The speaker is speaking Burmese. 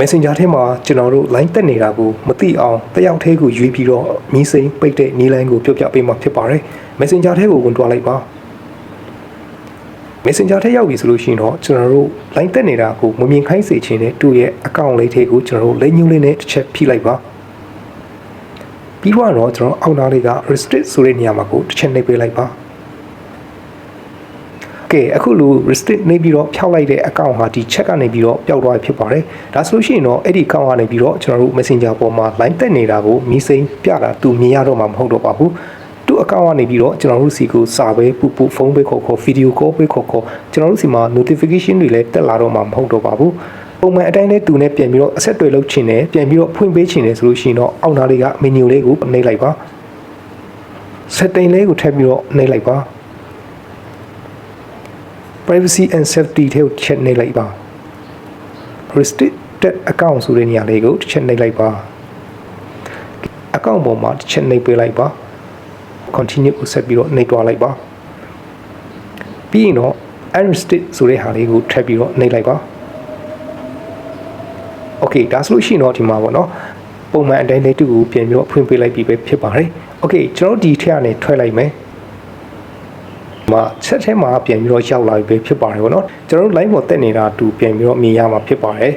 Messenger ထဲမှာကျွန်တော်တို့ line တက်နေတာကိုမသိအောင်တယောက်တည်းကိုရွေးပြီးတော့မီးစိမ်းပိတ်တဲ့နီးလိုင်းကိုပြောပြပေးမှာဖြစ်ပါတယ် Messenger ထဲကိုဝင်တွားလိုက်ပါ Messenger ထဲရောက်ပြီဆိုလို့ရှိရင်တော့ကျွန်တော်တို့ line တက်နေတာကိုမမြင်ခိုင်းစေချင်တဲ့သူ့ရဲ့ account လေးထဲကိုကျွန်တော်တို့လက်ညှိုးလေးနဲ့တစ်ချက်ဖိလိုက်ပါပြီးတော့ကျွန်တော်အောက်နားလေးက restrict ဆိုတဲ့နေရာမှာကိုတစ်ချက်နှိပ်ပေးလိုက်ပါ ကဲအခုလို restrict နေပြီးတော့ဖျောက်လိုက်တဲ့ account ဟာဒီ check ကနေပြီးတော့ပျောက်သွားဖြစ်ပါတယ်ဒါဆိုလို့ရှိရင်တော့အဲ့ဒီ account ကနေပြီးတော့ကျွန်တော်တို့ Messenger ပေါ်မှာ line တက်နေတာကိုမီးစိမ်းပြတာသူမြင်ရတော့မှာမဟုတ်တော့ပါဘူးသူ့ account ကနေပြီးတော့ကျွန်တော်တို့စီကိုစာပဲပူပူဖုန်းပဲခေါ်ခေါ် video call ပဲခေါ်ခေါ်ကျွန်တော်တို့စီမှာ notification တွေလည်းတက်လာတော့မှာမဟုတ်တော့ပါဘူးပုံမှန်အတိုင်းလဲသူနဲ့ပြန်ပြီးတော့အဆက်အသွယ်လုပ်ချင်တယ်ပြန်ပြီးတော့ဖွင့်ပေးချင်တယ်ဆိုလို့ရှိရင်တော့အောက်နားလေးက menu လေးကိုနှိပ်လိုက်ပါ setting လေးကိုထပ်ပြီးတော့နှိပ်လိုက်ပါ privacy and safety ထဲကိုချက်နှိပ်လိုက်ပါ restricted account ဆိုတဲ့နေရာလေးကိုတစ်ချက်နှိပ်လိုက်ပါ account ပေါ်မှာတစ်ချက်နှိပ်ပေးလိုက်ပါ continue ကိုဆက်ပြီးတော့နှိပ်သွားလိုက်ပါပြီးရင်တော့ unrestricted ဆိုတဲ့ဟာလေးကိုထပ်ပြီးတော့နှိပ်လိုက်ပါ okay ဒါဆိုလို့ရှိရင်တော့ဒီမှာပေါ့နော်ပုံမှန်အတိုင်းလေးတူကိုပြန်ပြီးတော့ဖွင့်ပေးလိုက်ပြီးပဲဖြစ်ပါတယ် okay ကျွန်တော်တို့ဒီထက်ကနေထွက်လိုက်မယ် မှာချက်ထဲမှာပြန်ပြီးတော့ရောက်လာပြီပဲဖြစ်ပါတယ်ဗောနော်ကျွန်တော်တို့ line ပေါ်တက်နေတာတူပြန်ပြီးတော့မြင်ရမှာဖြစ်ပါတယ်